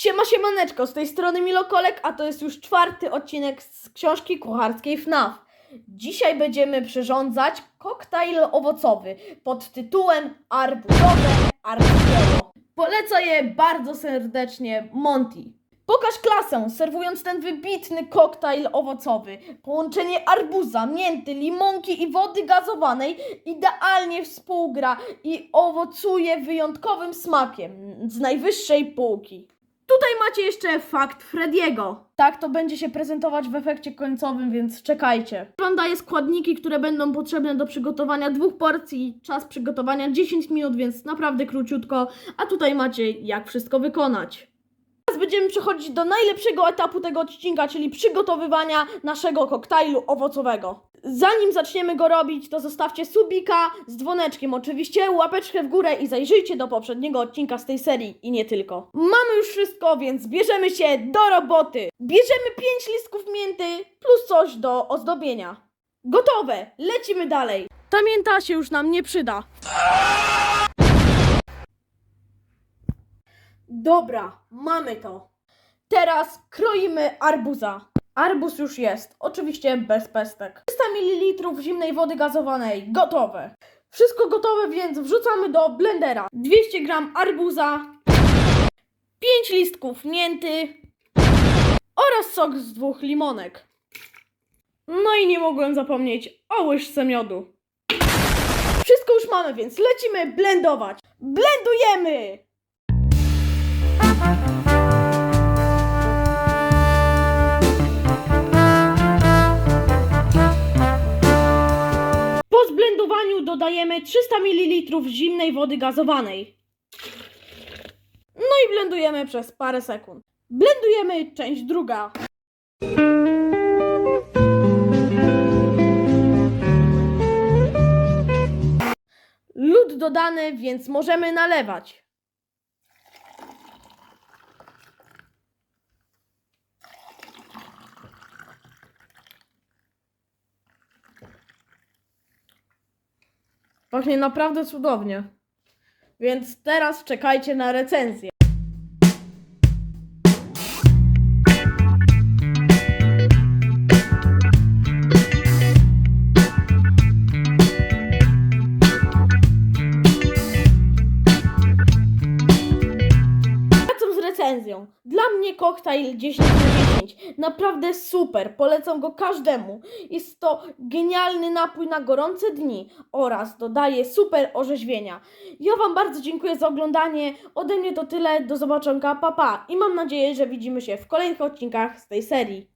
Siema siemaneczko, z tej strony Milokolek, a to jest już czwarty odcinek z książki kucharskiej FNAF. Dzisiaj będziemy przyrządzać koktajl owocowy pod tytułem Arbuzowe Arbuziello. Poleca je bardzo serdecznie Monty. Pokaż klasę, serwując ten wybitny koktajl owocowy. Połączenie arbuza, mięty, limonki i wody gazowanej idealnie współgra i owocuje wyjątkowym smakiem z najwyższej półki. Tutaj macie jeszcze fakt Frediego. Tak to będzie się prezentować w efekcie końcowym, więc czekajcie. Wam daję składniki, które będą potrzebne do przygotowania dwóch porcji. Czas przygotowania 10 minut, więc naprawdę króciutko. A tutaj macie jak wszystko wykonać. Teraz będziemy przechodzić do najlepszego etapu tego odcinka, czyli przygotowywania naszego koktajlu owocowego. Zanim zaczniemy go robić, to zostawcie subika z dzwoneczkiem, oczywiście łapeczkę w górę i zajrzyjcie do poprzedniego odcinka z tej serii i nie tylko. Mamy już wszystko, więc bierzemy się do roboty. Bierzemy 5 listków mięty plus coś do ozdobienia. Gotowe, lecimy dalej. Ta mięta się już nam nie przyda. Dobra, mamy to. Teraz kroimy arbuza. Arbuz już jest, oczywiście bez pestek. 300 ml zimnej wody gazowanej, gotowe. Wszystko gotowe, więc wrzucamy do blendera. 200 g arbuza, 5 listków mięty oraz sok z dwóch limonek. No i nie mogłem zapomnieć o łyżce miodu. Wszystko już mamy, więc lecimy blendować. Blendujemy! Po zblendowaniu dodajemy 300 ml zimnej wody gazowanej. No i blendujemy przez parę sekund. Blendujemy część druga. Lód dodany, więc możemy nalewać. Pachnie naprawdę cudownie. Więc teraz czekajcie na recenzję. recenzją. Dla mnie koktajl 10 na 10. Naprawdę super, polecam go każdemu. Jest to genialny napój na gorące dni oraz dodaje super orzeźwienia. Ja Wam bardzo dziękuję za oglądanie. Ode mnie to tyle, do zobaczenia, papa. Pa. I mam nadzieję, że widzimy się w kolejnych odcinkach z tej serii.